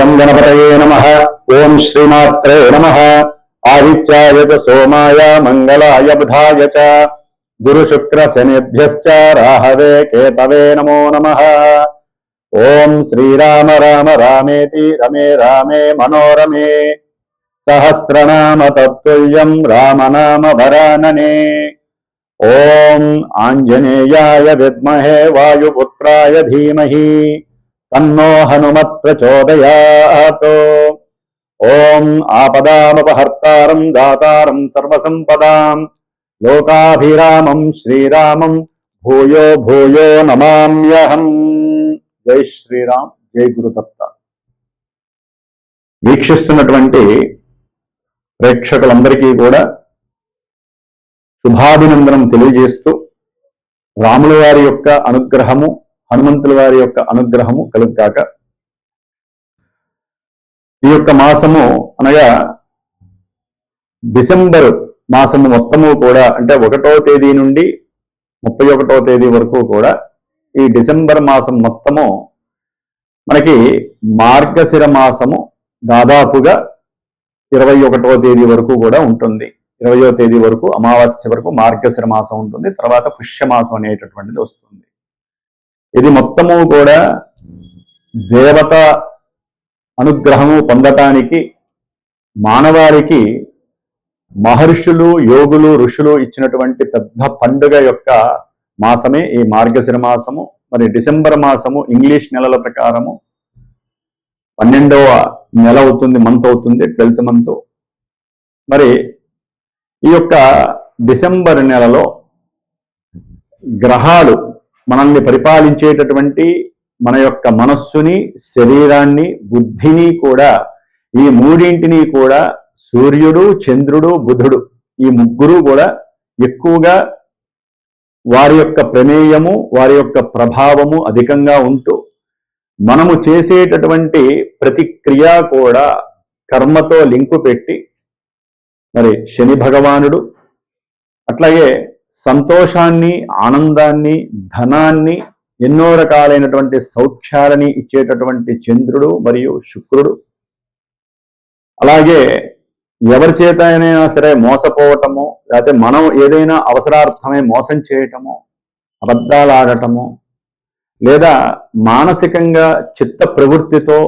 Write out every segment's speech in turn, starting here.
గం గణపతయే నమ. ఓం శ్రీమాత్రే నమ. ఆదిత్యాయ చ సోమాయ మంగళాయ బుధాయ చ. గురు శుక్ర శనిభ్యశ్చ రాహవే కేతవే నమో నమ. ఓం శ్రీరామ రామ రామేతి రమే రామే మనోరమే. సహస్రనామ తత్తుల్యం రామనామ వరాననే. ఓం ఆంజనేయాయ విద్మహే వాయుపుత్రాయ ధీమహి. తన్నో హనుమత్ ప్రచోదయాత్. ఓం ఆపదామపహర్తారం దాతారం సర్వసంపదాం. లోకాభిరామం శ్రీరామం భూయో భూయో నమామ్యహం. జై శ్రీరామ్ జై గురుదత్త వీక్షిస్తున్నటువంటి ప్రేక్షకులందరికీ కూడా శుభాభినందనం తెలియజేస్తూ రాముల వారి యొక్క అనుగ్రహము హనుమంతుల వారి యొక్క అనుగ్రహము కలుగ్గాక. ఈ యొక్క మాసము అనగా డిసెంబర్ మాసము మొత్తము కూడా అంటే ఒకటో తేదీ నుండి ముప్పై ఒకటో తేదీ వరకు కూడా ఈ డిసెంబర్ మాసం మొత్తము మనకి మార్గశిర మాసము దాదాపుగా ఇరవై ఒకటో తేదీ వరకు కూడా ఉంటుంది. ఇరవయో తేదీ వరకు అమావాస్య వరకు మార్గశిర మాసం ఉంటుంది. తర్వాత పుష్యమాసం అనేటటువంటిది వస్తుంది. ఇది మొత్తము కూడా దేవత అనుగ్రహము పొందటానికి మానవారికి మహర్షులు యోగులు ఋషులు ఇచ్చినటువంటి పెద్ద పండుగ యొక్క మాసమే ఈ మార్గశిర మాసము మరి డిసెంబర్ మాసము ఇంగ్లీష్ నెలల ప్రకారము పన్నెండవ నెల అవుతుంది మంత్ అవుతుంది ట్వెల్త్ మంత్. మరి ఈ యొక్క డిసెంబర్ నెలలో గ్రహాలు మనల్ని పరిపాలించేటటువంటి మన యొక్క మనస్సుని శరీరాన్ని బుద్ధిని కూడా ఈ మూడింటిని కూడా సూర్యుడు చంద్రుడు బుధుడు ఈ ముగ్గురు కూడా ఎక్కువగా వారి యొక్క ప్రమేయము వారి యొక్క ప్రభావము అధికంగా ఉంటూ మనము చేసేటటువంటి ప్రతిక్రియ కూడా కర్మతో లింకు పెట్టి మరి శని భగవానుడు అట్లాగే సంతోషాన్ని ఆనందాన్ని ధనాన్ని ఎన్నో రకాలైనటువంటి సౌఖ్యాలని ఇచ్చేటటువంటి చంద్రుడు మరియు శుక్రుడు. అలాగే ఎవరి చేత అయినా సరే మోసపోవటము లేకపోతే మనం ఏదైనా అవసరార్థమై మోసం చేయటము అబద్ధాలు ఆడటము లేదా మానసికంగా చిత్త ప్రవృత్తితో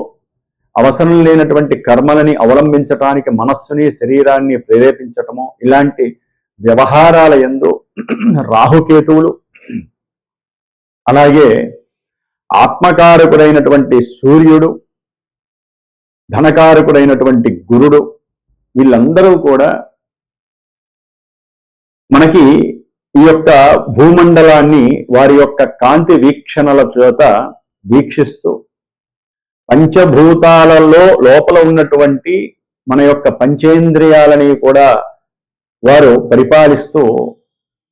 అవసరం లేనటువంటి కర్మలని అవలంబించటానికి మనస్సుని శరీరాన్ని ప్రేరేపించటము ఇలాంటి వ్యవహారాల ఎందు రాహుకేతువులు. అలాగే ఆత్మకారకుడైనటువంటి సూర్యుడు ధనకారకుడైనటువంటి గురుడు వీళ్ళందరూ కూడా మనకి ఈ యొక్క భూమండలాన్ని వారి యొక్క కాంతి వీక్షణల చేత వీక్షిస్తూ పంచభూతాలలో లోపల ఉన్నటువంటి మన యొక్క పంచేంద్రియాలని కూడా వారు పరిపాలిస్తూ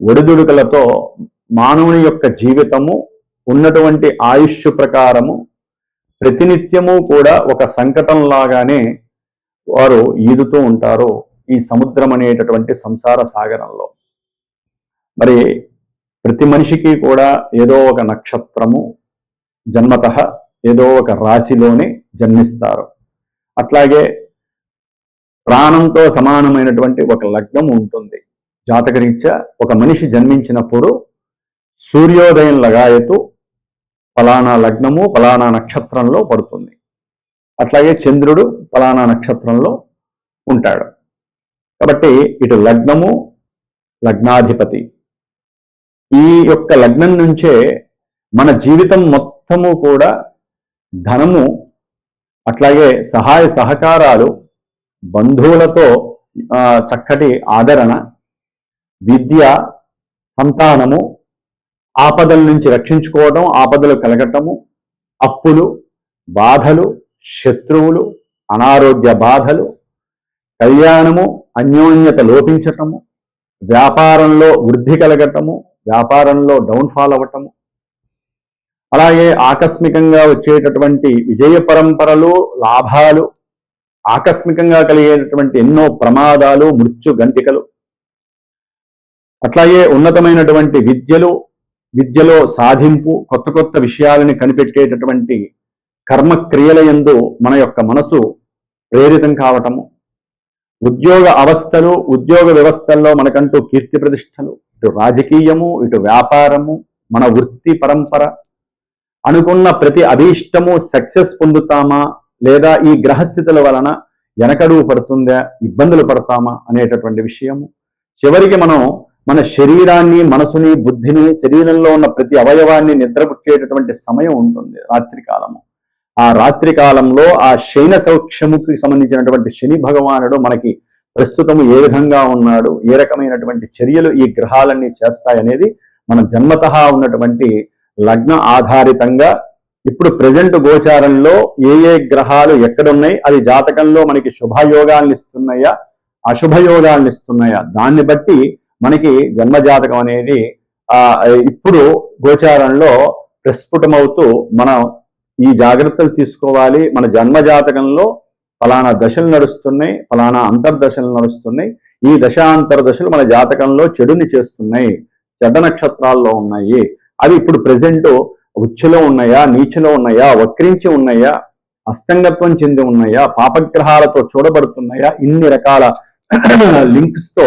ఒడిదుడుకలతో మానవుని యొక్క జీవితము ఉన్నటువంటి ఆయుష్ ప్రకారము ప్రతినిత్యము కూడా ఒక సంకటం లాగానే వారు ఈదుతూ ఉంటారు ఈ సముద్రం అనేటటువంటి సంసార సాగరంలో. మరి ప్రతి మనిషికి కూడా ఏదో ఒక నక్షత్రము జన్మత ఏదో ఒక రాశిలోనే జన్మిస్తారు. అట్లాగే ప్రాణంతో సమానమైనటువంటి ఒక లగ్నం ఉంటుంది. జాతకరీత్యా ఒక మనిషి జన్మించినప్పుడు సూర్యోదయం లగాయతు ఫలానా లగ్నము ఫలానా నక్షత్రంలో పడుతుంది. అట్లాగే చంద్రుడు ఫలానా నక్షత్రంలో ఉంటాడు. కాబట్టి ఇటు లగ్నము లగ్నాధిపతి. ఈ యొక్క లగ్నం నుంచే మన జీవితం మొత్తము కూడా ధనము అట్లాగే సహాయ సహకారాలు బంధువులతో చక్కటి ఆదరణ విద్య సంతానము ఆపదల నుంచి రక్షించుకోవడం ఆపదలు కలగటము అప్పులు బాధలు శత్రువులు అనారోగ్య బాధలు కళ్యాణము అన్యోన్యత లోపించటము వ్యాపారంలో వృద్ధి కలగటము వ్యాపారంలో డౌన్ఫాల్ అవ్వటము. అలాగే ఆకస్మికంగా వచ్చేటటువంటి విజయ పరంపరలు లాభాలు ఆకస్మికంగా కలిగేటటువంటి ఎన్నో ప్రమాదాలు మృత్యు గంటికలు. అట్లాగే ఉన్నతమైనటువంటి విద్యలు విద్యలో సాధింపు కొత్త కొత్త విషయాలని కనిపెట్టేటటువంటి కర్మక్రియల ఎందు మన యొక్క మనసు ప్రేరితం కావటము. ఉద్యోగ అవస్థలు ఉద్యోగ వ్యవస్థల్లో మనకంటూ కీర్తి ప్రతిష్టలు. ఇటు రాజకీయము ఇటు వ్యాపారము మన వృత్తి పరంపర. అనుకున్న ప్రతి అభీష్టము సక్సెస్ పొందుతామా? లేదా ఈ గ్రహస్థితుల వలన వెనకడుగు పడుతుందా? ఇబ్బందులు పడతామా? అనేటటువంటి విషయము. చివరికి మనం మన శరీరాన్ని మనసుని బుద్ధిని శరీరంలో ఉన్న ప్రతి అవయవాన్ని నిద్రపుచ్చేటటువంటి సమయం ఉంటుంది రాత్రి కాలము. ఆ రాత్రి కాలంలో ఆ శయన సౌఖ్యముకి సంబంధించినటువంటి శని భగవానుడు మనకి ప్రస్తుతము ఏ విధంగా ఉన్నాడు ఏ రకమైనటువంటి చర్యలు ఈ గ్రహాలన్నీ చేస్తాయనేది మన జన్మత ఉన్నటువంటి లగ్న ఆధారితంగా ఇప్పుడు ప్రజెంట్ గోచారంలో ఏ ఏ గ్రహాలు ఎక్కడున్నాయి అది జాతకంలో మనకి శుభయోగాలను ఇస్తున్నాయా అశుభయోగాలను ఇస్తున్నాయా దాన్ని బట్టి మనకి జన్మజాతకం అనేది ఆ ఇప్పుడు గోచారంలో ప్రస్ఫుటమవుతూ మనం ఈ జాగ్రత్తలు తీసుకోవాలి. మన జన్మజాతకంలో ఫలానా దశలు నడుస్తున్నాయి ఫలానా అంతర్దశలు నడుస్తున్నాయి. ఈ దశాంతర దశలు మన జాతకంలో చెడుని చేస్తున్నాయి చెడ్డ నక్షత్రాల్లో ఉన్నాయి. అవి ఇప్పుడు ప్రజెంట్ ఉచ్చులో ఉన్నాయా నీచులో ఉన్నాయా వక్రించి ఉన్నాయా అస్తంగత్వం చెంది ఉన్నాయా పాపగ్రహాలతో చూడబడుతున్నాయా ఇన్ని రకాల లింక్స్తో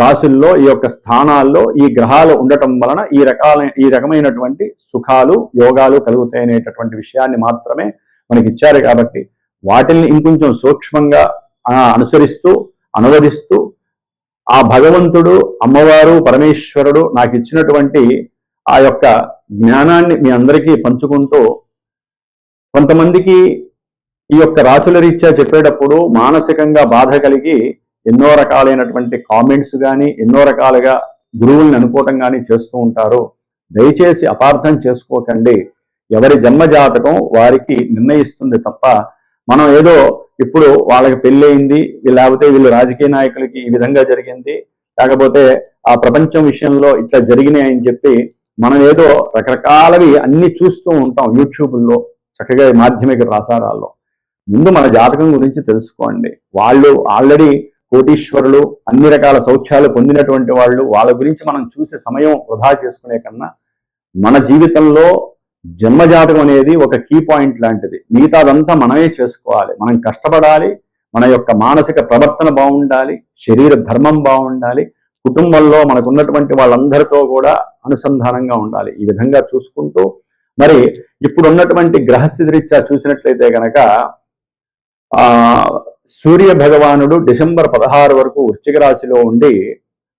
రాశుల్లో ఈ యొక్క స్థానాల్లో ఈ గ్రహాలు ఉండటం వలన ఈ రకాల ఈ రకమైనటువంటి సుఖాలు యోగాలు కలుగుతాయనేటటువంటి విషయాన్ని మాత్రమే మనకి ఇచ్చారు కాబట్టి వాటిని ఇంకొంచెం సూక్ష్మంగా అనుసరిస్తూ అనువదిస్తూ ఆ భగవంతుడు అమ్మవారు పరమేశ్వరుడు నాకు ఇచ్చినటువంటి ఆ యొక్క జ్ఞానాన్ని మీ అందరికీ పంచుకుంటూ కొంతమందికి ఈ యొక్క రాసుల రీత్యా చెప్పేటప్పుడు మానసికంగా బాధ కలిగి ఎన్నో రకాలైనటువంటి కామెంట్స్ కానీ ఎన్నో రకాలుగా గురువుల్ని అనుకోవటం కానీ చేస్తూ ఉంటారు దయచేసి అపార్థం చేసుకోకండి. ఎవరి జన్మ జాతకం వారికి నిర్ణయిస్తుంది తప్ప మనం ఏదో ఇప్పుడు వాళ్ళకి పెళ్ళయింది లేకపోతే వీళ్ళు రాజకీయ నాయకులకి ఈ విధంగా జరిగింది లేకపోతే ఆ ప్రపంచం విషయంలో ఇట్లా జరిగినాయి అని చెప్పి మనం ఏదో రకరకాలవి అన్ని చూస్తూ ఉంటాం యూట్యూబ్లో చక్కగా మాధ్యమిక ప్రసారాల్లో. ముందు మన జాతకం గురించి తెలుసుకోండి. వాళ్ళు ఆల్రెడీ కోటీశ్వరులు అన్ని రకాల సౌఖ్యాలు పొందినటువంటి వాళ్ళు వాళ్ళ గురించి మనం చూసే సమయం వృధా చేసుకునే కన్నా మన జీవితంలో జన్మజాతకం అనేది ఒక కీ పాయింట్ లాంటిది. మిగతాదంతా మనమే చేసుకోవాలి. మనం కష్టపడాలి. మన యొక్క మానసిక ప్రవర్తన బాగుండాలి. శరీర ధర్మం బాగుండాలి. కుటుంబంలో మనకున్నటువంటి వాళ్ళందరితో కూడా అనుసంధానంగా ఉండాలి. ఈ విధంగా చూసుకుంటూ మరి ఇప్పుడు ఉన్నటువంటి గ్రహస్థితి రీత్యా చూసినట్లయితే కనుక ఆ సూర్య భగవానుడు డిసెంబర్ పదహారు వరకు వృశ్చిక రాశిలో ఉండి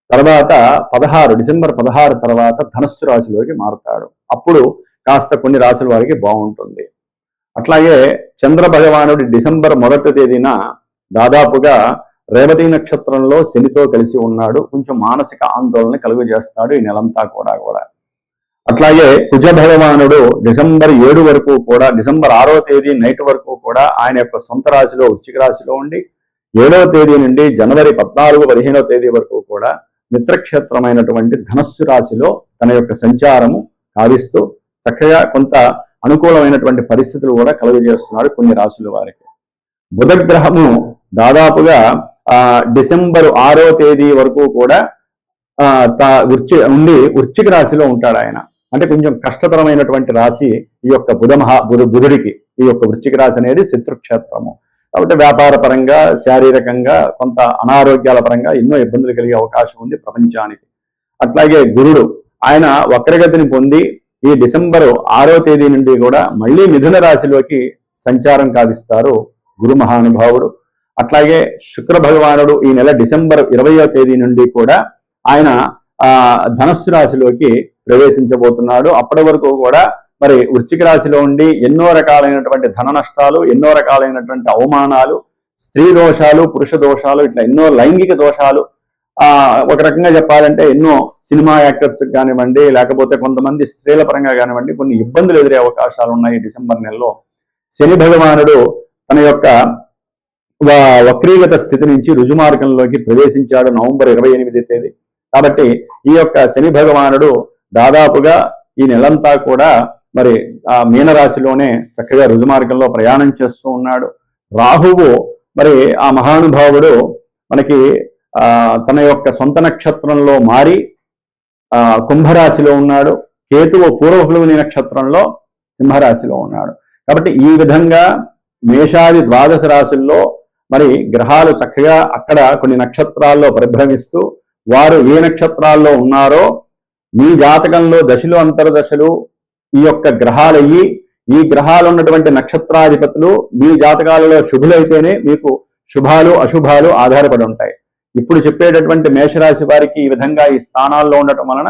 తర్వాత పదహారు డిసెంబర్ పదహారు తర్వాత ధనస్సు రాశిలోకి మారుతాడు. అప్పుడు కాస్త కొన్ని రాశుల వారికి బాగుంటుంది. అట్లాగే చంద్ర భగవానుడి డిసెంబర్ మొదటి తేదీన దాదాపుగా రేవతి నక్షత్రంలో శనితో కలిసి ఉన్నాడు. కొంచెం మానసిక ఆందోళన కలుగజేస్తాడు ఈ నెలంతా కూడా కూడా. అట్లాగే కుజ భగవానుడు డిసెంబర్ ఏడు వరకు కూడా డిసెంబర్ ఆరో తేదీ నైట్ వరకు కూడా ఆయన యొక్క సొంత రాశిలో వృచ్చిక రాశిలో ఉండి ఏడవ తేదీ నుండి జనవరి పద్నాలుగు పదిహేనవ తేదీ వరకు కూడా మిత్రక్షేత్రమైనటువంటి ధనస్సు రాశిలో తన యొక్క సంచారము కావిస్తూ చక్కగా కొంత అనుకూలమైనటువంటి పరిస్థితులు కూడా కలుగజేస్తున్నాడు కొన్ని రాశుల వారికి. బుధగ్రహము దాదాపుగా ఆ డిసెంబర్ ఆరో తేదీ వరకు కూడా ఉండి వృచ్చిక రాశిలో ఉంటాడు ఆయన. అంటే కొంచెం కష్టతరమైనటువంటి రాశి ఈ యొక్క బుధ మహా బుధ బుధుడికి ఈ యొక్క వృచ్చిక రాశి అనేది శత్రుక్షేత్రము. కాబట్టి వ్యాపార పరంగా శారీరకంగా కొంత అనారోగ్యాల పరంగా ఎన్నో ఇబ్బందులు కలిగే అవకాశం ఉంది ప్రపంచానికి. అట్లాగే గురుడు ఆయన వక్రగతిని పొంది ఈ డిసెంబర్ ఆరో తేదీ నుండి కూడా మళ్ళీ మిథున రాశిలోకి సంచారం కావిస్తారు గురు మహానుభావుడు. అట్లాగే శుక్ర భగవానుడు ఈ నెల డిసెంబర్ ఇరవయో తేదీ నుండి కూడా ఆయన ఆ ధనస్సు రాశిలోకి ప్రవేశించబోతున్నాడు. అప్పటి వరకు కూడా మరి వృశ్చిక రాశిలో ఉండి ఎన్నో రకాలైనటువంటి ధన నష్టాలు ఎన్నో రకాలైనటువంటి అవమానాలు స్త్రీ దోషాలు పురుష దోషాలు ఇట్లా ఎన్నో లైంగిక దోషాలు. ఆ ఒక రకంగా చెప్పాలంటే ఎన్నో సినిమా యాక్టర్స్ కానివ్వండి లేకపోతే కొంతమంది స్త్రీల పరంగా కానివ్వండి కొన్ని ఇబ్బందులు ఎదురే అవకాశాలు ఉన్నాయి డిసెంబర్ నెలలో. శని భగవానుడు తన యొక్క వక్రీగత స్థితి నుంచి రుజుమార్గంలోకి ప్రవేశించాడు నవంబర్ ఇరవై ఎనిమిది తేదీ. కాబట్టి ఈ యొక్క శని భగవానుడు దాదాపుగా ఈ నెలంతా కూడా మరి ఆ మీనరాశిలోనే చక్కగా రుజుమార్గంలో ప్రయాణం చేస్తూ ఉన్నాడు. రాహువు మరి ఆ మహానుభావుడు మనకి ఆ తన యొక్క సొంత నక్షత్రంలో మారి ఆ కుంభరాశిలో ఉన్నాడు. కేతువు పూర్వహులుని నక్షత్రంలో సింహరాశిలో ఉన్నాడు. కాబట్టి ఈ విధంగా మేషాది ద్వాదశ రాశుల్లో మరి గ్రహాలు చక్కగా అక్కడ కొన్ని నక్షత్రాల్లో పరిభ్రమిస్తూ వారు ఏ నక్షత్రాల్లో ఉన్నారో మీ జాతకంలో దశలు అంతర్దశలు ఈ యొక్క గ్రహాలయ్యి ఈ గ్రహాలు ఉన్నటువంటి నక్షత్రాధిపతులు మీ జాతకాలలో శుభులైతేనే మీకు శుభాలు అశుభాలు ఆధారపడి ఉంటాయి. ఇప్పుడు చెప్పేటటువంటి మేషరాశి వారికి ఈ విధంగా ఈ స్థానాల్లో ఉండటం వలన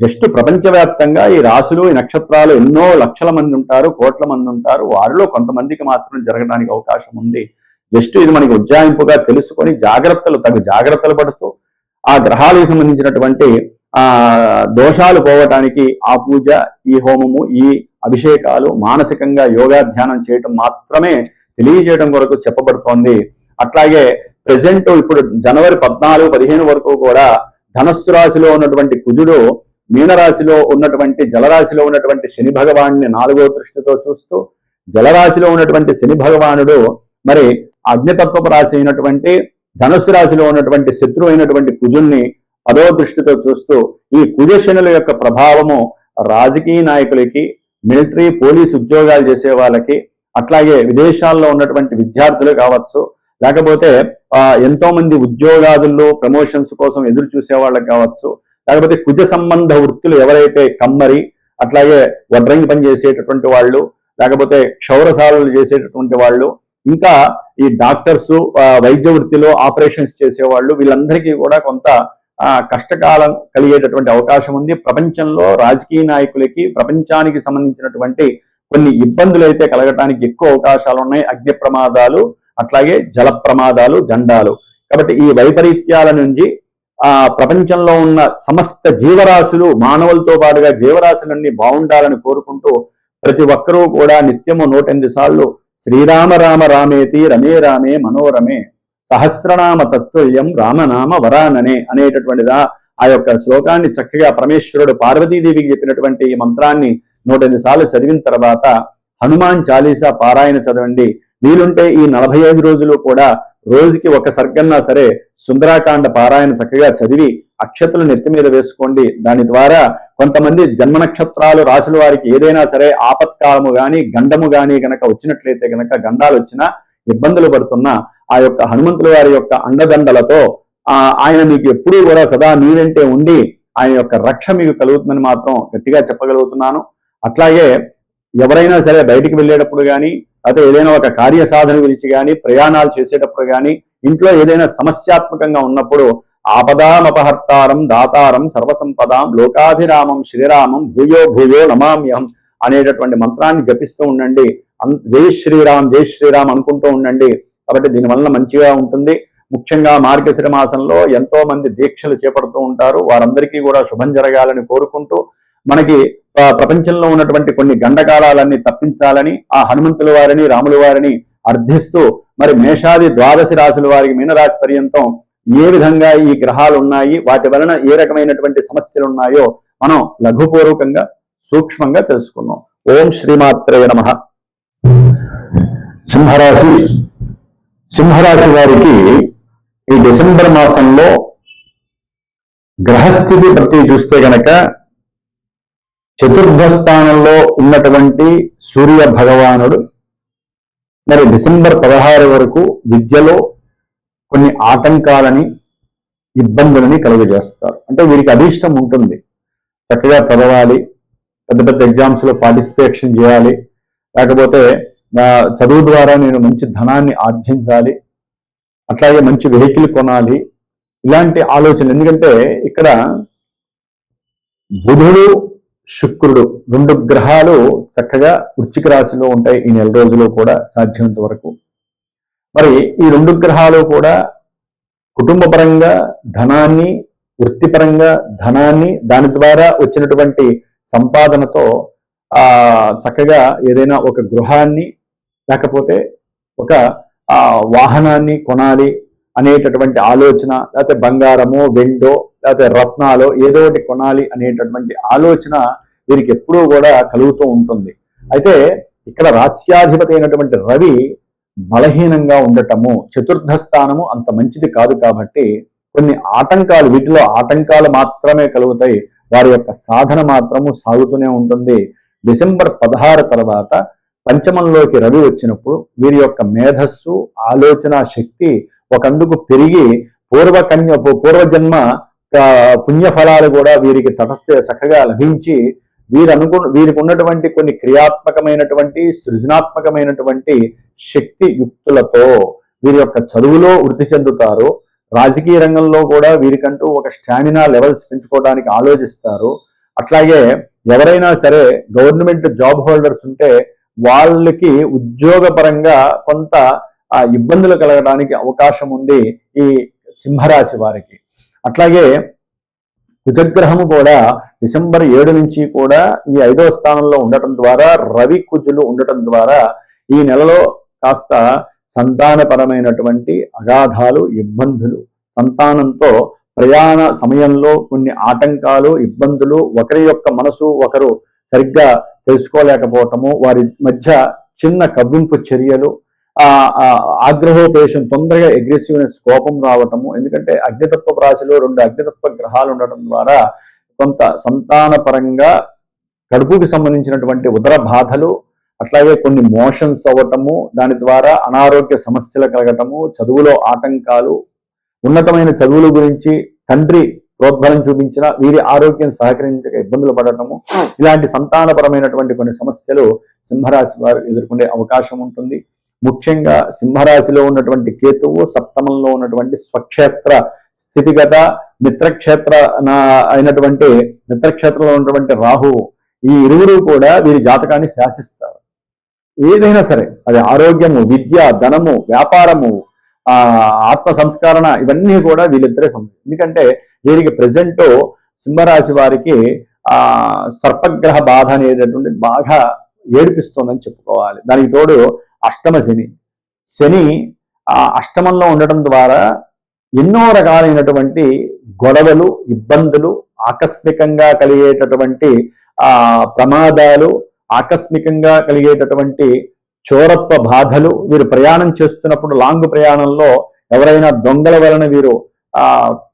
జస్ట్ ప్రపంచవ్యాప్తంగా ఈ రాశులు ఈ నక్షత్రాలు ఎన్నో లక్షల మంది ఉంటారు కోట్ల మంది ఉంటారు. వారిలో కొంతమందికి మాత్రం జరగడానికి అవకాశం ఉంది. జస్ట్ ఇది మనకి ఉజ్జాయింపుగా తెలుసుకొని జాగ్రత్తలు తగు జాగ్రత్తలు పడుతూ ఆ గ్రహాలకు సంబంధించినటువంటి ఆ దోషాలు పోవటానికి ఆ పూజ ఈ హోమము ఈ అభిషేకాలు మానసికంగా యోగాధ్యానం చేయటం మాత్రమే తెలియజేయడం కొరకు చెప్పబడుతోంది. అట్లాగే ప్రజెంట్ ఇప్పుడు జనవరి పద్నాలుగు పదిహేను వరకు కూడా ధనస్సు రాశిలో ఉన్నటువంటి కుజుడు మీనరాశిలో ఉన్నటువంటి జలరాశిలో ఉన్నటువంటి శని భగవాన్ని నాలుగో దృష్టితో చూస్తూ జలరాశిలో ఉన్నటువంటి శని భగవానుడు మరి అగ్నితత్వపు రాశి అయినటువంటి ధనుసు రాశిలో ఉన్నటువంటి శత్రువు అయినటువంటి కుజుణ్ణి అదో దృష్టితో చూస్తూ ఈ కుజశనుల యొక్క ప్రభావము రాజకీయ నాయకులకి మిలిటరీ పోలీస్ ఉద్యోగాలు చేసే వాళ్ళకి అట్లాగే విదేశాల్లో ఉన్నటువంటి విద్యార్థులు కావచ్చు లేకపోతే ఎంతో మంది ఉద్యోగాదుల్లో ప్రమోషన్స్ కోసం ఎదురు చూసే వాళ్ళకి కావచ్చు లేకపోతే కుజ సంబంధ వృత్తులు ఎవరైతే కమ్మరి అట్లాగే వడ్రంగి పని చేసేటటువంటి వాళ్ళు లేకపోతే క్షౌరసాలు చేసేటటువంటి వాళ్ళు ఇంకా ఈ డాక్టర్స్ వైద్య వృత్తిలో ఆపరేషన్స్ చేసేవాళ్ళు వీళ్ళందరికీ కూడా కొంత కష్టకాలం కలిగేటటువంటి అవకాశం ఉంది. ప్రపంచంలో రాజకీయ నాయకులకి ప్రపంచానికి సంబంధించినటువంటి కొన్ని ఇబ్బందులు అయితే కలగటానికి ఎక్కువ అవకాశాలు ఉన్నాయి. అగ్ని ప్రమాదాలు అట్లాగే జల ప్రమాదాలు గండాలు. కాబట్టి ఈ వైపరీత్యాల నుంచి ఆ ప్రపంచంలో ఉన్న సమస్త జీవరాశులు మానవులతో పాటుగా జీవరాశులన్నీ బాగుండాలని కోరుకుంటూ ప్రతి ఒక్కరూ కూడా నిత్యము నూటెనిమిది సార్లు శ్రీరామ రామ రామేతి రమే రామే మనోరమే సహస్రనామ తత్వల్యం రామనామ వరాననే అనేటటువంటిదా ఆ యొక్క శ్లోకాన్ని చక్కగా పరమేశ్వరుడు పార్వతీదేవికి చెప్పినటువంటి ఈ మంత్రాన్ని నూట సార్లు చదివిన తర్వాత హనుమాన్ చాలీసా పారాయణ చదవండి. వీలుంటే ఈ నలభై ఐదు రోజులు కూడా రోజుకి ఒక సర్గన్నా సరే సుందరాకాండ పారాయణ చక్కగా చదివి అక్షతలు నెత్తి మీద వేసుకోండి. దాని ద్వారా కొంతమంది జన్మ నక్షత్రాలు రాసుల వారికి ఏదైనా సరే ఆపత్కాలము గాని గండము గాని గనక వచ్చినట్లయితే గనక గండాలు వచ్చినా ఇబ్బందులు పడుతున్నా ఆ యొక్క హనుమంతుల వారి యొక్క అండదండలతో ఆ ఆయన మీకు ఎప్పుడూ కూడా సదా మీరంటే ఉండి ఆయన యొక్క రక్ష మీకు కలుగుతుందని మాత్రం గట్టిగా చెప్పగలుగుతున్నాను. అట్లాగే ఎవరైనా సరే బయటికి వెళ్ళేటప్పుడు కానీ అయితే ఏదైనా ఒక కార్య సాధన గురించి కానీ ప్రయాణాలు చేసేటప్పుడు కానీ ఇంట్లో ఏదైనా సమస్యాత్మకంగా ఉన్నప్పుడు ఆపదామపహర్తారం దాతారం సర్వసంపదాం లోకాభిరామం శ్రీరామం భూయో భూయో నమామ్యం అనేటటువంటి మంత్రాన్ని జపిస్తూ ఉండండి. జై శ్రీరామ్ జై శ్రీరామ్ అనుకుంటూ ఉండండి. కాబట్టి దీనివల్ల మంచిగా ఉంటుంది. ముఖ్యంగా మార్గశిర మాసంలో ఎంతో మంది దీక్షలు చేపడుతూ ఉంటారు. వారందరికీ కూడా శుభం జరగాలని కోరుకుంటూ మనకి ప్రపంచంలో ఉన్నటువంటి కొన్ని గండకాలాలన్నీ తప్పించాలని ఆ హనుమంతుల వారిని రాముల వారిని అర్థిస్తూ మరి మేషాది ద్వాదశి రాశుల వారికి మీనరాశి పర్యంతం ఏ విధంగా ఈ గ్రహాలు ఉన్నాయి వాటి వలన ఏ రకమైనటువంటి సమస్యలు ఉన్నాయో మనం లఘుపూర్వకంగా సూక్ష్మంగా తెలుసుకున్నాం. ఓం శ్రీమాత్రయ నమ. సింహరాశి. సింహరాశి వారికి ఈ డిసెంబర్ మాసంలో గ్రహస్థితి బట్టి చూస్తే గనక చతుర్థ స్థానంలో ఉన్నటువంటి సూర్య భగవానుడు. మరి డిసెంబర్ పదహారు వరకు విద్యలో కొన్ని ఆటంకాలని ఇబ్బందులని కలుగజేస్తారు. అంటే వీరికి అభిష్టం ఉంటుంది. చక్కగా చదవాలి పెద్ద పెద్ద ఎగ్జామ్స్లో పార్టిసిపేషన్ చేయాలి. లేకపోతే చదువు ద్వారా నేను మంచి ధనాన్ని ఆర్జించాలి. అట్లాగే మంచి వెహికల్ కొనాలి. ఇలాంటి ఆలోచన ఎందుకంటే ఇక్కడ బుధుడు శుక్రుడు రెండు గ్రహాలు చక్కగా వృచ్చిక రాశిలో ఉంటాయి. ఈ నెల రోజులు కూడా సాధ్యమైనంత వరకు. మరి ఈ రెండు గ్రహాలు కూడా కుటుంబపరంగా ధనాన్ని వృత్తిపరంగా ధనాన్ని దాని ద్వారా వచ్చినటువంటి సంపాదనతో ఆ చక్కగా ఏదైనా ఒక గృహాన్ని లేకపోతే ఒక ఆ వాహనాన్ని కొనాలి అనేటటువంటి ఆలోచన లేకపోతే బంగారమో వెండో లేకపోతే రత్నాలో ఏదో ఒకటి కొనాలి అనేటటువంటి ఆలోచన వీరికి ఎప్పుడూ కూడా కలుగుతూ ఉంటుంది. అయితే ఇక్కడ రాస్యాధిపతి అయినటువంటి రవి బలహీనంగా ఉండటము చతుర్థ స్థానము అంత మంచిది కాదు కాబట్టి కొన్ని ఆటంకాలు వీటిలో ఆటంకాలు మాత్రమే కలుగుతాయి. వారి యొక్క సాధన మాత్రము సాగుతూనే ఉంటుంది. డిసెంబర్ పదహారు తర్వాత పంచమంలోకి రవి వచ్చినప్పుడు వీరి యొక్క మేధస్సు ఆలోచన శక్తి ఒకందుకు పెరిగి పూర్వకన్య పూర్వజన్మ పుణ్యఫలాలు కూడా వీరికి తటస్థ చక్కగా లభించి వీరు అనుకు వీరికి ఉన్నటువంటి కొన్ని క్రియాత్మకమైనటువంటి సృజనాత్మకమైనటువంటి శక్తి యుక్తులతో వీరి యొక్క చదువులో వృద్ధి చెందుతారు. రాజకీయ రంగంలో కూడా వీరికంటూ ఒక స్టామినా లెవెల్స్ పెంచుకోవడానికి ఆలోచిస్తారు. అట్లాగే ఎవరైనా సరే గవర్నమెంట్ జాబ్ హోల్డర్స్ ఉంటే వాళ్ళకి ఉద్యోగపరంగా కొంత ఇబ్బందులు కలగడానికి అవకాశం ఉంది ఈ సింహరాశి వారికి. అట్లాగే కుజగ్రహము కూడా డిసెంబర్ ఏడు నుంచి కూడా ఈ ఐదో స్థానంలో ఉండటం ద్వారా రవి కుజులు ఉండటం ద్వారా ఈ నెలలో కాస్త సంతానపరమైనటువంటి అగాధాలు ఇబ్బందులు. సంతానంతో ప్రయాణ సమయంలో కొన్ని ఆటంకాలు ఇబ్బందులు ఒకరి యొక్క మనసు ఒకరు సరిగ్గా తెలుసుకోలేకపోవటము వారి మధ్య చిన్న కవ్వింపు చర్యలు ఆ ఆగ్రహోపేషం తొందరగా అగ్రెసివ్నెస్ కోపం రావటము ఎందుకంటే అగ్నితత్వ రాశిలో రెండు అగ్నితత్వ గ్రహాలు ఉండటం ద్వారా కొంత సంతాన పరంగా కడుపుకి సంబంధించినటువంటి ఉదర బాధలు అట్లాగే కొన్ని మోషన్స్ అవ్వటము దాని ద్వారా అనారోగ్య సమస్యలు కలగటము చదువులో ఆటంకాలు ఉన్నతమైన చదువుల గురించి తండ్రి ప్రోద్బలం చూపించిన వీరి ఆరోగ్యం సహకరించక ఇబ్బందులు పడటము ఇలాంటి సంతానపరమైనటువంటి కొన్ని సమస్యలు సింహరాశి వారు ఎదుర్కొనే అవకాశం ఉంటుంది. ముఖ్యంగా సింహరాశిలో ఉన్నటువంటి కేతువు సప్తమంలో ఉన్నటువంటి స్వక్షేత్ర స్థితిగత మిత్రక్షేత్ర అయినటువంటి మిత్రక్షేత్రంలో ఉన్నటువంటి రాహువు ఈ ఇరువురు కూడా వీరి జాతకాన్ని శాసిస్తారు. ఏదైనా సరే అది ఆరోగ్యము విద్య ధనము వ్యాపారము ఆ ఆత్మ సంస్కరణ ఇవన్నీ కూడా వీళ్ళిద్దరే సంబంధం. ఎందుకంటే వీరికి ప్రజెంట్ సింహరాశి వారికి ఆ సర్పగ్రహ బాధ అనేటటువంటి బాగా ఏడిపిస్తోందని చెప్పుకోవాలి. దానికి తోడు అష్టమ శని. శని ఆ అష్టమంలో ఉండటం ద్వారా ఎన్నో రకాలైనటువంటి గొడవలు ఇబ్బందులు ఆకస్మికంగా కలిగేటటువంటి ఆ ప్రమాదాలు ఆకస్మికంగా కలిగేటటువంటి చోరత్వ బాధలు వీరు ప్రయాణం చేస్తున్నప్పుడు లాంగ్ ప్రయాణంలో ఎవరైనా దొంగల వలన వీరు ఆ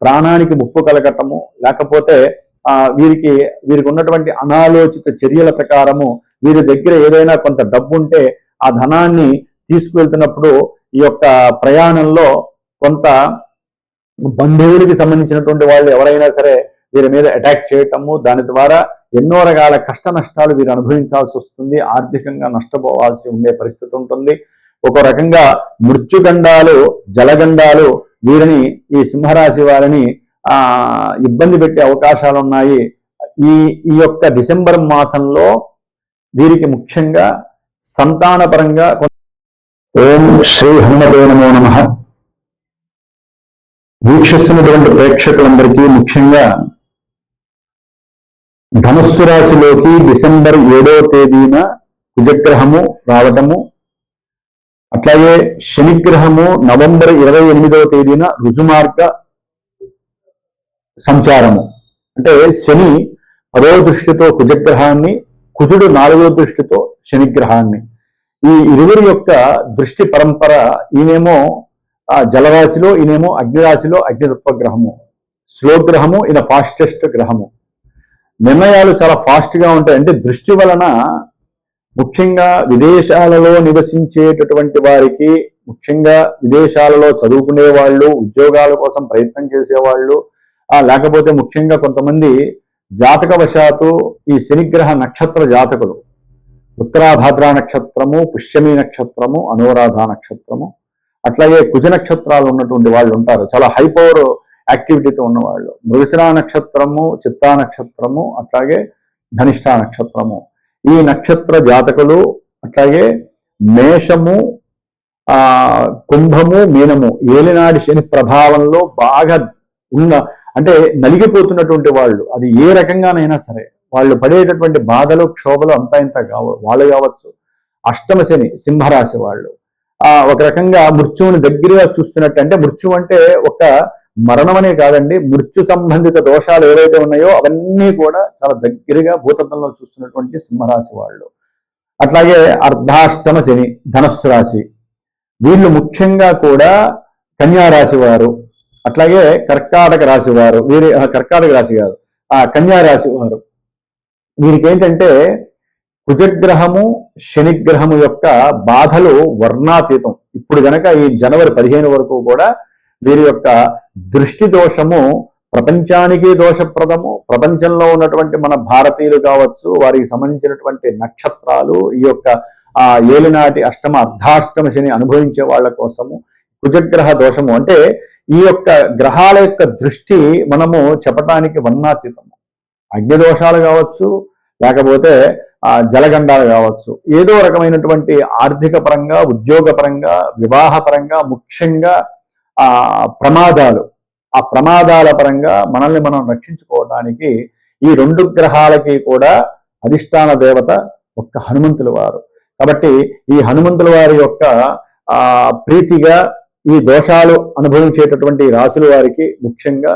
ప్రాణానికి ముప్పు కలగటము లేకపోతే ఆ వీరికి వీరికి ఉన్నటువంటి అనాలోచిత చర్యల ప్రకారము వీరి దగ్గర ఏదైనా కొంత డబ్బు ఉంటే ఆ ధనాన్ని తీసుకువెళ్తున్నప్పుడు ఈ యొక్క ప్రయాణంలో కొంత బంధువులకి సంబంధించినటువంటి వాళ్ళు ఎవరైనా సరే వీరి మీద అటాక్ చేయటము దాని ద్వారా ఎన్నో రకాల కష్ట నష్టాలు వీరు అనుభవించాల్సి వస్తుంది ఆర్థికంగా నష్టపోవాల్సి ఉండే పరిస్థితి ఉంటుంది. ఒక రకంగా మృత్యుగండాలు జలగండాలు వీరిని ఈ సింహరాశి వారిని ఆ ఇబ్బంది పెట్టే అవకాశాలు ఉన్నాయి. ఈ ఈ యొక్క డిసెంబర్ మాసంలో వీరికి ముఖ్యంగా సంతానపరంగా ఓం శ్రీ హనుమతే నమో నమ. వీక్షిస్తున్నటువంటి ప్రేక్షకులందరికీ ముఖ్యంగా ధనుస్సు రాశిలోకి డిసెంబర్ ఏడవ తేదీన కుజగ్రహము రావటము అట్లాగే శనిగ్రహము నవంబర్ ఇరవై ఎనిమిదవ తేదీన రుజుమార్గ సంచారము. అంటే శని పదవ దృష్టితో కుజగ్రహాన్ని కుజుడు నాలుగో దృష్టితో శనిగ్రహాన్ని. ఈ ఇరువురి యొక్క దృష్టి పరంపర ఈయనేమో జలరాశిలో ఈయనేమో అగ్నిరాశిలో అగ్నితత్వ గ్రహము. స్లో గ్రహము ఈయన ఫాస్టెస్ట్ గ్రహము. నిర్ణయాలు చాలా ఫాస్ట్గా ఉంటాయి. అంటే దృష్టి వలన ముఖ్యంగా విదేశాలలో నివసించేటటువంటి వారికి ముఖ్యంగా విదేశాలలో చదువుకునే వాళ్ళు ఉద్యోగాల కోసం ప్రయత్నం చేసేవాళ్ళు లేకపోతే ముఖ్యంగా కొంతమంది జాతకవశాత్తు ఈ శనిగ్రహ నక్షత్ర జాతకులు. ఉత్తరాభాద్ర నక్షత్రము పుష్యమి నక్షత్రము అనురాధ నక్షత్రము అట్లాగే కుజ నక్షత్రాలు ఉన్నటువంటి వాళ్ళు ఉంటారు. చాలా హై పవర్ యాక్టివిటీతో ఉన్నవాళ్ళు. మృగశిరా నక్షత్రము చిత్తా నక్షత్రము అట్లాగే ధనిష్ట నక్షత్రము. ఈ నక్షత్ర జాతకులు అట్లాగే మేషము ఆ కుంభము మీనము ఏలినాడి శని ప్రభావంలో బాగా ఉన్న అంటే నలిగిపోతున్నటువంటి వాళ్ళు అది ఏ రకంగానైనా సరే వాళ్ళు పడేటటువంటి బాధలు క్షోభలు అంతా ఇంత కావ వాళ్ళు కావచ్చు. అష్టమ శని సింహరాశి వాళ్ళు. ఆ ఒక రకంగా మృత్యువుని దగ్గరగా చూస్తున్నట్టు అంటే మృత్యువు అంటే ఒక మరణమనే కాదండి మృత్యు సంబంధిత దోషాలు ఏవైతే ఉన్నాయో అవన్నీ కూడా చాలా దగ్గరగా భూతత్వంలో చూస్తున్నటువంటి సింహరాశి వాళ్ళు. అట్లాగే అర్ధాష్టమ శని ధనస్సు రాశి వీళ్ళు ముఖ్యంగా కూడా కన్యారాశి వారు అట్లాగే కర్కాటక రాశి వారు వీరి కర్కాటక రాశి కాదు ఆ కన్యారాశి వారు. వీరికి ఏంటంటే కుజగ్రహము శనిగ్రహము యొక్క బాధలు వర్ణాతీతం. ఇప్పుడు గనక ఈ జనవరి పదిహేను వరకు కూడా వీరి యొక్క దృష్టి దోషము ప్రపంచానికి దోషప్రదము. ప్రపంచంలో ఉన్నటువంటి మన భారతీయులు కావచ్చు వారికి సంబంధించినటువంటి నక్షత్రాలు ఈ యొక్క ఆ ఏలినాటి అష్టమ అర్ధాష్టమ శని అనుభవించే వాళ్ళ కోసము కుజగ్రహ దోషము. అంటే ఈ యొక్క గ్రహాల యొక్క దృష్టి మనము చెప్పటానికి వర్ణాతీతము. అగ్ని దోషాలు కావచ్చు లేకపోతే ఆ జలగండాలు కావచ్చు. ఏదో రకమైనటువంటి ఆర్థిక పరంగా ఉద్యోగపరంగా వివాహపరంగా ముఖ్యంగా ఆ ప్రమాదాలు ఆ ప్రమాదాల పరంగా మనల్ని మనం రక్షించుకోవడానికి ఈ రెండు గ్రహాలకి కూడా అధిష్టాన దేవత ఒక్క హనుమంతుల వారు. కాబట్టి ఈ హనుమంతుల వారి యొక్క ఆ ప్రీతిగా ఈ దోషాలు అనుభవించేటటువంటి రాసుల వారికి ముఖ్యంగా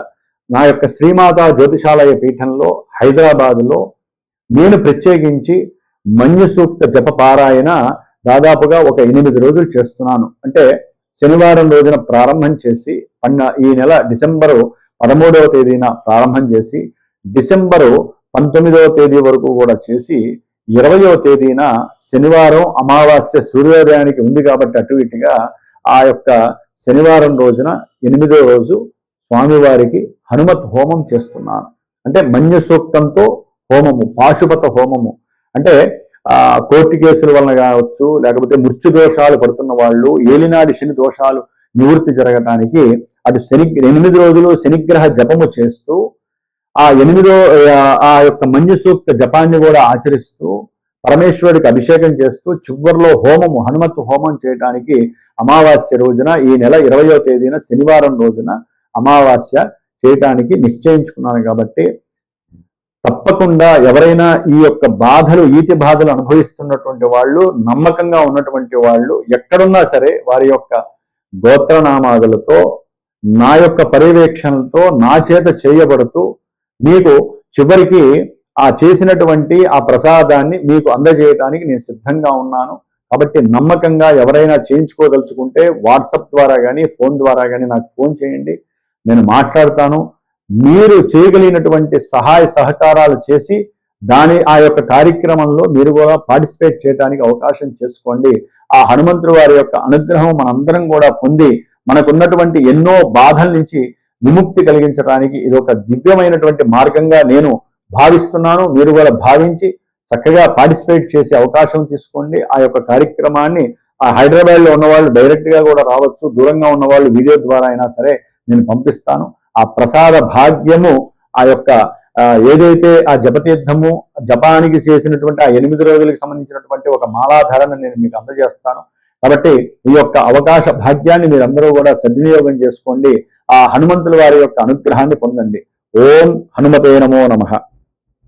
నా యొక్క శ్రీమాత జ్యోతిషాలయ పీఠంలో హైదరాబాదులో నేను ప్రత్యేకించి మన్యు సూక్త జప పారాయణ దాదాపుగా ఒక ఎనిమిది రోజులు చేస్తున్నాను. అంటే శనివారం రోజున ప్రారంభం చేసి పన్న ఈ నెల డిసెంబరు పదమూడవ తేదీన ప్రారంభం చేసి డిసెంబరు పంతొమ్మిదవ తేదీ వరకు కూడా చేసి ఇరవయవ తేదీన శనివారం అమావాస్య సూర్యోదయానికి ఉంది కాబట్టి అటు ఇటుగా ఆ యొక్క శనివారం రోజున ఎనిమిదో రోజు స్వామివారికి హనుమత్ హోమం చేస్తున్నాను. అంటే మన్య సూక్తంతో హోమము పాశుపత హోమము. అంటే కోర్టు కేసుల వలన కావచ్చు లేకపోతే మృత్యు దోషాలు పడుతున్న వాళ్ళు ఏలినాడి శని దోషాలు నివృత్తి జరగటానికి అటు శని ఎనిమిది రోజులు శనిగ్రహ జపము చేస్తూ ఆ ఎనిమిదో ఆ యొక్క మంజు సూక్త జపాన్ని కూడా ఆచరిస్తూ పరమేశ్వరుడికి అభిషేకం చేస్తూ చివరిలో హోమము హనుమత్ హోమం చేయడానికి అమావాస్య రోజున ఈ నెల ఇరవయో తేదీన శనివారం రోజున అమావాస్య చేయటానికి నిశ్చయించుకున్నాను కాబట్టి తప్పకుండా ఎవరైనా ఈ యొక్క బాధలు ఈతి బాధలు అనుభవిస్తున్నటువంటి వాళ్ళు నమ్మకంగా ఉన్నటువంటి వాళ్ళు ఎక్కడున్నా సరే వారి యొక్క గోత్రనామాదులతో నా యొక్క పర్యవేక్షణతో నా చేత చేయబడుతూ మీకు చివరికి ఆ చేసినటువంటి ఆ ప్రసాదాన్ని మీకు అందజేయడానికి నేను సిద్ధంగా ఉన్నాను. కాబట్టి నమ్మకంగా ఎవరైనా చేయించుకోదలుచుకుంటే వాట్సాప్ ద్వారా కానీ ఫోన్ ద్వారా కానీ నాకు ఫోన్ చేయండి. నేను మాట్లాడతాను. మీరు చేయగలిగినటువంటి సహాయ సహకారాలు చేసి దాని ఆ యొక్క కార్యక్రమంలో మీరు కూడా పార్టిసిపేట్ చేయడానికి అవకాశం చేసుకోండి. ఆ హనుమంతుడు వారి యొక్క అనుగ్రహం మనందరం కూడా పొంది మనకున్నటువంటి ఎన్నో బాధల నుంచి విముక్తి కలిగించడానికి ఇది ఒక దివ్యమైనటువంటి మార్గంగా నేను భావిస్తున్నాను. మీరు కూడా భావించి చక్కగా పార్టిసిపేట్ చేసే అవకాశం తీసుకోండి. ఆ యొక్క కార్యక్రమాన్ని ఆ హైదరాబాద్లో ఉన్న వాళ్ళు డైరెక్ట్గా కూడా రావచ్చు. దూరంగా ఉన్న వాళ్ళు వీడియో ద్వారా అయినా సరే నేను పంపిస్తాను. ఆ ప్రసాద భాగ్యము ఆ యొక్క ఏదైతే ఆ జపతీర్థము జపానికి చేసినటువంటి ఆ ఎనిమిది రోజులకు సంబంధించినటువంటి ఒక మాలాధారణ నేను మీకు అందజేస్తాను. కాబట్టి ఈ యొక్క అవకాశ భాగ్యాన్ని మీరందరూ కూడా సద్వినియోగం చేసుకోండి. ఆ హనుమంతుల వారి యొక్క అనుగ్రహాన్ని పొందండి. ఓం హనుమతే నమో నమ.